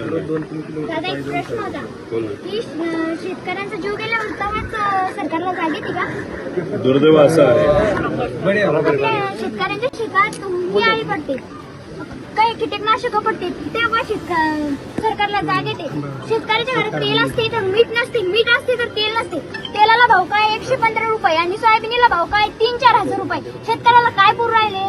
दादा एक प्रश्न होता. की शेतकऱ्यांचा जीव सरकारला जाग येते का? दुर्दैव असं आहे. शेतकऱ्यांच्या शेतात ही आळी पडते. काही कीटकनाशक पडते. तेव्हा सरकारला जाग येते. शेतकऱ्याच्या घरात तेल असते तर मीठ नसते. मीठ असते तर तेल नसते. तेलाला भाव काय? एकशे पंधरा रुपये. आणि सोयाबीनला भाव काय? तीन चार हजार रुपये. शेतकऱ्याला काय पुरू राहिले?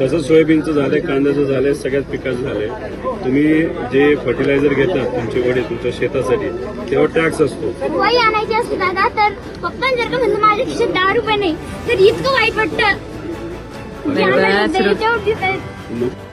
तसंच सोयाबीनचं झालंय कांद्याचं झालंय सगळ्याच पिकाचं झालंय. तुम्ही जे फर्टिलायझर घेतात तुमचे वडील तुमच्या शेतासाठी तेव्हा टॅक्स असतो. आणायची असते दादा तर पप्पा जर का म्हणलं माझ्या खिशात दहा रुपये नाही तर इतकं वाईट वाटतं. की